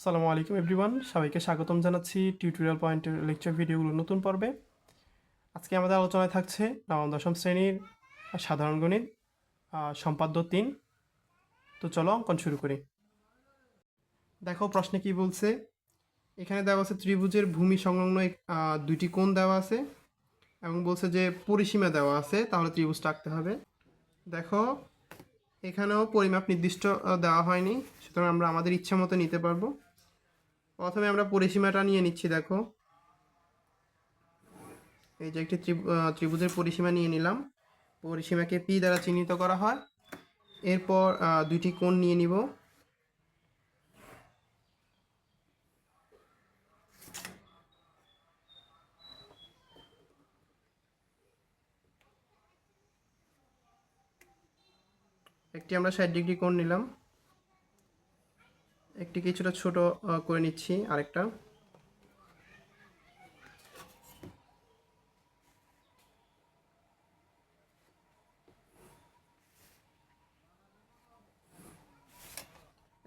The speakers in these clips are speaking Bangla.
আসসালামু আলাইকুম এভরিওয়ান, সবাইকে স্বাগতম জানাচ্ছি টিউটোরিয়াল পয়েন্টের লেকচার ভিডিওগুলো নতুন পর্বে। আজকে আমাদের আলোচনায় থাকছে নবম, দশম শ্রেণির সাধারণ গণিত সম্পাদ্য তিন। তো চলো অঙ্কন শুরু করি। দেখো প্রশ্নে কি বলছে? এখানে দেওয়া আছে ত্রিভুজের ভূমি সংলগ্ন দুইটি কোণ দেওয়া আছে এবং বলছে যে পরিসীমা দেওয়া আছে, তাহলে ত্রিভুজটা আঁকতে হবে। দেখো, এখানেও পরিমাপ নির্দিষ্ট দেওয়া হয়নি, সুতরাং আমরা আমাদের ইচ্ছা মতো নিতে পারব। প্রথমে আমরা পরিসীমাটা নিয়ে নিচ্ছি, দেখো। এই যে একটি ত্রিভু- ত্রিভুজের পরিসীমা নিয়ে নিলাম। পরিসীমাকে পি দ্বারা চিহ্নিত করা হয়। এরপর দুইটি কোণ নিয়ে নিব। একটি আমরা ষাট ডিগ্রি কোণ নিলাম। একটি কিছুটা ছোট করে নিচ্ছি আরেকটা।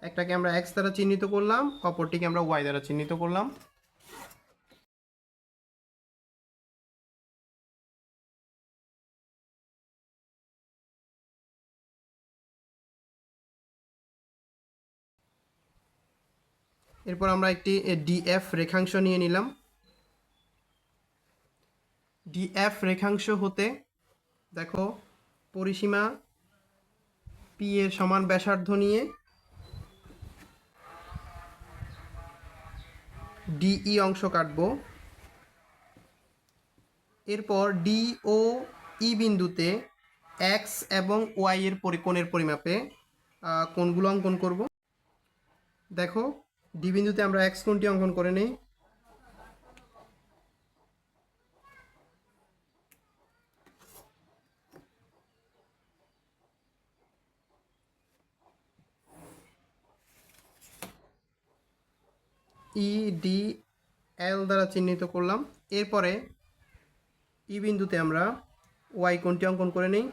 একটাকে আমরা এক্স দ্বারা চিহ্নিত করলাম, অপরটিকে আমরা ওয়াই দ্বারা চিহ্নিত করলাম। এরপর আমরা একটি ডিএফ রেখাংশ নিয়ে নিলাম। ডিএফ রেখাংশ হতে, দেখো, পরিসীমা পি এর সমান ব্যাসার্ধ নিয়ে ডিই অংশ কাটব। এরপর ডি ও ই বিন্দুতে এক্স এবং ওয়াই এর পরিকোণের পরিমাপে কোনগুলো অঙ্কন করব। দেখো ডি বিন্দুতে আমরা এক্স কোণটি অঙ্কন করে নেই? ই ডি এল দ্বারা চিহ্নিত করলাম। এরপরে ই বিন্দুতে আমরা ওয়াই কোণটি অঙ্কন করে নেই?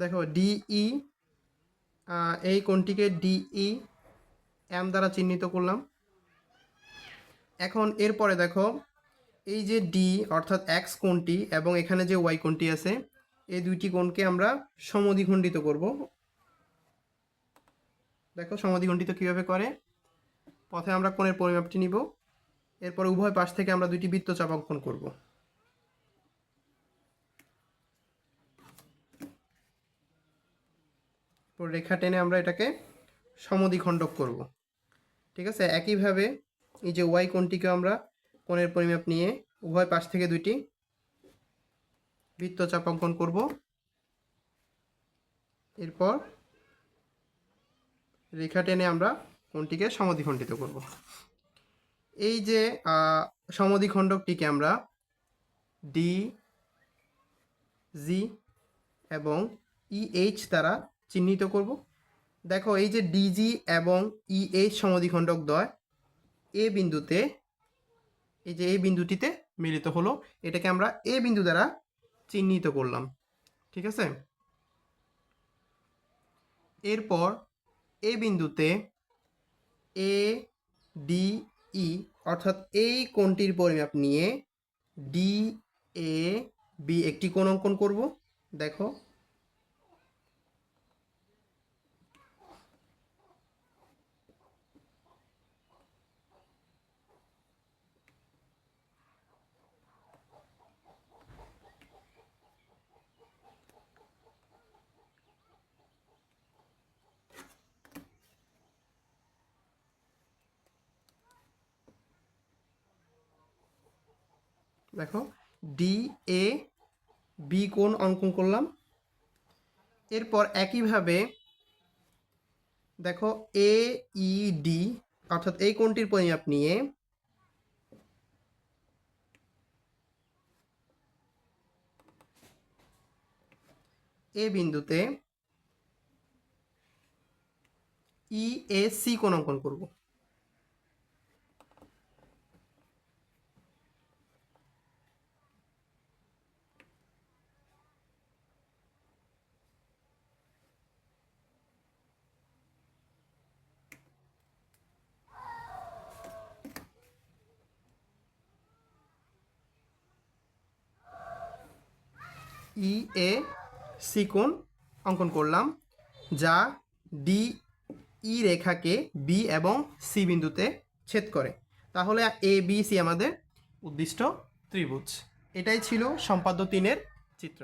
দেখো ডিই এই কোণটিকে ডিই এম দ্বারা চিহ্নিত করলাম। এখন এরপরে দেখো, এই যে ডি অর্থাৎ এক্স কোণটি এবং এখানে যে ওয়াই কোণটি আছে, এই দুইটি কোণকে আমরা সমদ্বিখণ্ডিত করব। দেখো সমদ্বিখণ্ডিত কীভাবে করে? পথে আমরা কোণের পরিমাপটি নিব। এরপর উভয় পাশ থেকে আমরা দুইটি বৃত্তচাপ অঙ্কন করব। রেখা টেনে আমরা এটাকে সমদ্বিখণ্ডক করব। ঠিক আছে? একইভাবে এই যে ওয়াই কোণটিকে আমরা কোণের পরিমাপ নিয়ে উভয় পাশ থেকে দুইটি বৃত্তচাপ অঙ্কন করব। এরপর রেখা টেনে আমরা কোণটিকে সমদ্বিখণ্ডিত করব। এই যে সমদ্বিখণ্ডকটিকে আমরা ডি জি এবং ইএইচ দ্বারা চিহ্নিত করব। দেখো এই যে ডিজি এবং ইএইচ সমদ্বিখণ্ডক দ্বয় এ বিন্দুতে, এই যে এই বিন্দুটিতে মিলিত হলো, এটাকে আমরা এ বিন্দু দ্বারা চিহ্নিত করলাম, ঠিক আছে? এরপর এ বিন্দুতে এ, ডি, ই, অর্থাৎ এই কোণটির পরিমাপ নিয়ে ডি, এ, বি একটি কোণ অঙ্কন করব। দেখো দেখো ডি এ বি কোণ অঙ্কন করলাম? এরপর একইভাবে দেখো এ ই ডি অর্থাৎ এই কোণটির পরিমাপ নিয়ে এ বিন্দুতে ই এ সি কোণ অঙ্কন করব। ই এ কোণ অঙ্কন করলাম, যা ডি ই রেখাকে বি এবং সি বিন্দুতে ছেদ করে। তাহলে এ, বি, সি আমাদের উদ্দিষ্ট ত্রিভুজ। এটাই ছিল সম্পাদ্য তিনের চিত্র।